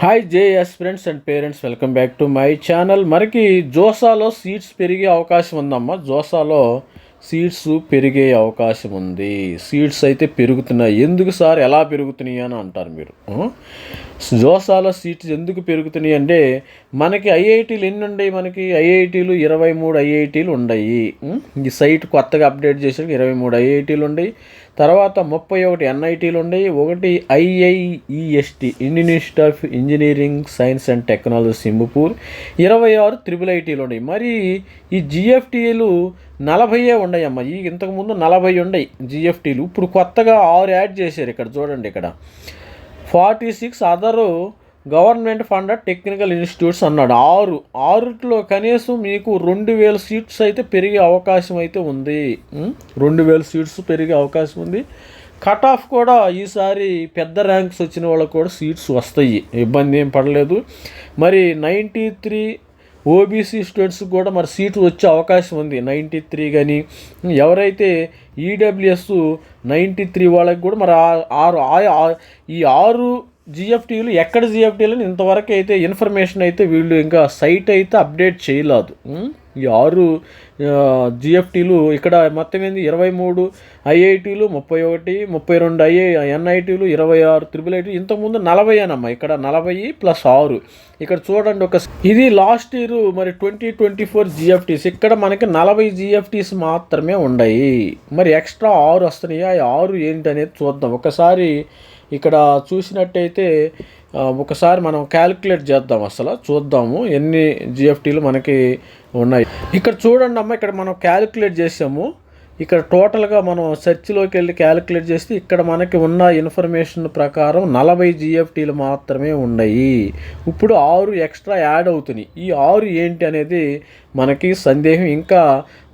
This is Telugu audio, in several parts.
Hi J S friends and parents welcome back to my channel మనకి జోసాలో సీట్స్ పెరిగే అవకాశం ఉందమ్మా. జోసాలో సీట్స్ పెరిగే అవకాశం ఉంది. సీట్స్ అయితే పెరుగుతున్నాయి. ఎందుకు సార్? ఎలా పెరుగుతున్నాయి అని అంటారు మీరు? జోసాలో సీట్స్ ఎందుకు పెరుగుతున్నాయి అంటే మనకి ఐఐటీలు ఎన్ని ఉన్నాయి మనకి ఐఐటీలు ఇరవై మూడు ఐఐటీలు ఉన్నాయి ఈ సైట్ కొత్తగా అప్డేట్ చేసిన ఇరవై మూడు ఐఐటీలు ఉన్నాయి తర్వాత ముప్పై ఒకటి ఎన్ఐటీలు ఉన్నాయి ఒకటి IIEST Indian Institute of Engineering Science and Technology Singapore ఇరవై ఆరు త్రిబుల్ ఐటీలు ఉన్నాయి మరి ఈ జిఎఫ్టీలు నలభైయే ఉన్నాయమ్మ ఈ ఇంతకుముందు నలభై ఉన్నాయి జిఎఫ్టీలు. ఇప్పుడు కొత్తగా ఆరు యాడ్ చేశారు ఇక్కడ చూడండి ఇక్కడ. Forty six other government funded technical institutes అన్నాడు. ఆరు ఆరుట్లో కనీసం మీకు రెండు వేల సీట్స్ అయితే పెరిగే అవకాశం అయితే ఉంది. రెండు వేల సీట్స్ పెరిగే అవకాశం ఉంది. కట్ ఆఫ్ కూడా ఈసారి పెద్ద ర్యాంక్స్ వచ్చిన వాళ్ళకు కూడా సీట్స్ వస్తాయి. ఇబ్బంది ఏం పడలేదు. మరి నైంటీ త్రీ ఓబీసీ స్టూడెంట్స్ కూడా మరి సీట్లు వచ్చే అవకాశం ఉంది. నైంటీ త్రీ కానీ ఎవరైతే ఈడబ్ల్యూఎస్ నైంటీ త్రీ వాళ్ళకి కూడా మరి ఆ- ఆరు ఆ- ఈ ఆరు జిఎఫ్టీలు ఎక్కడ జిఎఫ్టీలు ఇంతవరకు అయితే ఇన్ఫర్మేషన్ అయితే వీళ్ళు ఇంకా సైట్ అయితే అప్డేట్ చేయలేదు. ఈ ఆరు జిఎఫ్టీలు ఇక్కడ మొత్తం ఏంది? ఇరవై మూడు ఐఐటీలు ముప్పై ఒకటి ముప్పై రెండు ఐఐ ఎన్ఐటీలు ఇరవై ఆరు త్రిబుల్ ఐటీ ఇంతకుముందు నలభై అనమ్మా ఇక్కడ నలభై ప్లస్ ఆరు. ఇక్కడ చూడండి ఒక ఇది లాస్ట్ ఇయర్ మరి ట్వంటీ ట్వంటీ ఫోర్ జిఎఫ్టీస్ ఇక్కడ మనకి నలభై జిఎఫ్టీస్ మాత్రమే ఉన్నాయి మరి ఎక్స్ట్రా ఆరు వస్తున్నాయి? ఆ ఆరు ఏంటి అనేది చూద్దాం. ఒకసారి ఇక్కడ చూసినట్టయితే ఒకసారి మనం క్యాలిక్యులేట్ చేద్దాం అసలు. చూద్దాము ఎన్ని జిఎఫ్టీలు మనకి ఉన్నాయి. ఇక్కడ చూడండి అమ్మ ఇక్కడ మనం క్యాలిక్యులేట్ చేసాము. ఇక్కడ టోటల్గా మనం సెర్చ్లోకి వెళ్ళి క్యాలిక్యులేట్ చేస్తే ఇక్కడ మనకి ఉన్న ఇన్ఫర్మేషన్ ప్రకారం నలభై జిఎఫ్టీలు మాత్రమే ఉన్నాయి. ఇప్పుడు ఆరు ఎక్స్ట్రా యాడ్ అవుతున్నాయి. ఈ ఆరు ఏంటి అనేది మనకి సందేహం ఇంకా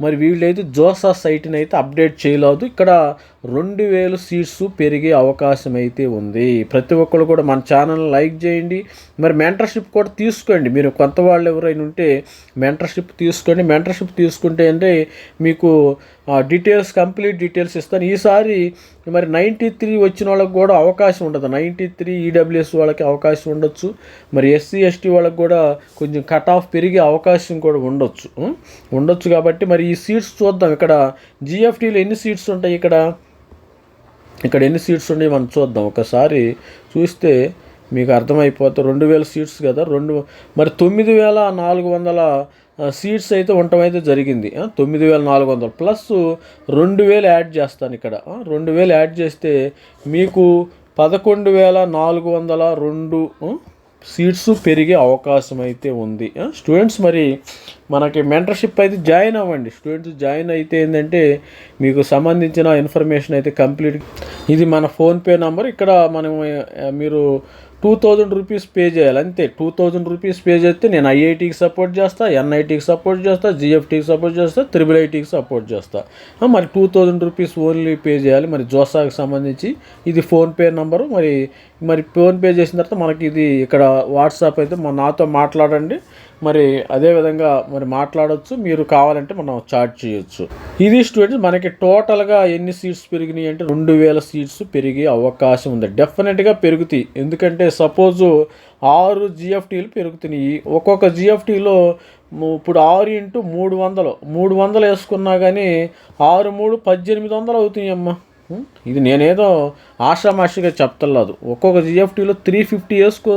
మరి వీళ్ళైతే జోసా సైట్ని అయితే అప్డేట్ చేయలేదు. ఇక్కడ రెండు వేలు సీట్స్ పెరిగే అవకాశం అయితే ఉంది. ప్రతి ఒక్కరు కూడా మన ఛానల్ లైక్ చేయండి. మరి మెంటర్షిప్ కూడా తీసుకోండి. మీరు కొంత వాళ్ళు ఎవరైనా ఉంటే మెంటర్షిప్ తీసుకోండి. మెంటర్షిప్ తీసుకుంటే అంటే మీకు డీటెయిల్స్ కంప్లీట్ డీటెయిల్స్ ఇస్తాను. ఈసారి మరి నైంటీ త్రీ వచ్చిన వాళ్ళకి కూడా అవకాశం ఉండదు. నైంటీ త్రీ ఈడబ్ల్యూఎస్ వాళ్ళకి అవకాశం ఉండొచ్చు. మరి ఎస్సీ ఎస్టీ వాళ్ళకి కూడా కొంచెం కట్ ఆఫ్ పెరిగే అవకాశం కూడా ఉండొచ్చు. ఉండొచ్చు కాబట్టి మరి ఈ సీట్స్ చూద్దాం. ఇక్కడ జిఎఫ్టీలో ఎన్ని సీట్స్ ఉంటాయి ఇక్కడ? ఇక్కడ ఎన్ని సీట్స్ ఉన్నాయి మనం చూద్దాం. ఒకసారి చూస్తే మీకు అర్థమైపోతుంది రెండు వేల సీట్స్ కదా? రెండు మరి తొమ్మిది వేల నాలుగు వందల సీట్స్ అయితే ఉండటం అయితే జరిగింది. తొమ్మిది వేల నాలుగు వందలు ప్లస్ రెండు వేలు యాడ్ చేస్తాను ఇక్కడ. రెండు వేలు యాడ్ చేస్తే మీకు పదకొండు వేల నాలుగు వందల రెండు సీట్స్ పెరిగే అవకాశం అయితే ఉంది. స్టూడెంట్స్ మరి మనకి మెంటర్షిప్ అయితే జాయిన్ అవ్వండి. స్టూడెంట్స్ జాయిన్ అయితే ఏంటంటే మీకు సంబంధించిన ఇన్ఫర్మేషన్ అయితే కంప్లీట్ ఇది మన ఫోన్పే నంబర్ ఇక్కడ మనం మీరు టూ థౌజండ్ రూపీస్ పే చేయాలి అంతే. టూ థౌజండ్ రూపీస్ పే చేస్తే నేను ఐఐటీకి సపోర్ట్ చేస్తా ఎన్ఐటీకి సపోర్ట్ చేస్తా జిఎఫ్టీకి సపోర్ట్ చేస్తా త్రిబుల్ ఐటీకి సపోర్ట్ చేస్తా. మరి two thousand rupees only pay చేయాలి. మరి జోసాకి సంబంధించి ఇది ఫోన్పే నంబరు మరి మరి ఫోన్పే చేసిన తర్వాత మనకి ఇది ఇక్కడ వాట్సాప్ అయితే మన నాతో మాట్లాడండి. మరి అదే విధంగా మరి మాట్లాడవచ్చు మీరు కావాలంటే మనం చార్జ్ చేయొచ్చు. ఇది స్టూడెంట్స్ మనకి టోటల్గా ఎన్ని సీట్స్ పెరిగినాయి అంటే రెండు వేల సీట్స్ పెరిగే అవకాశం ఉంది. డెఫినెట్గా పెరుగుతాయి. ఎందుకంటే సపోజు ఆరు జిఎఫ్టీలు పెరుగుతున్నాయి. ఒక్కొక్క జిఎఫ్టీలో ఇప్పుడు ఆరు ఇంటూ మూడు వందలు. మూడు వందలు వేసుకున్నా కానీ ఆరు మూడు పద్దెనిమిది వందలు అవుతాయి అమ్మ ఇది నేనేదో ఆషామాషిగా చెప్తలేదు. ఒక్కొక్క జిఎఫ్టీలో త్రీ ఫిఫ్టీ వేసుకో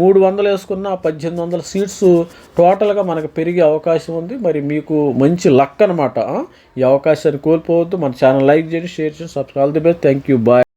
మూడు వందలు వేసుకున్న పద్దెనిమిది వందల సీట్స్ టోటల్గా మనకు పెరిగే అవకాశం ఉంది. మరి మీకు మంచి లక్ అనమాట ఈ అవకాశాన్ని కోల్పోవద్దు. మన ఛానల్ లైక్ చేయండి షేర్ చేయండి subscribe the best thank you bye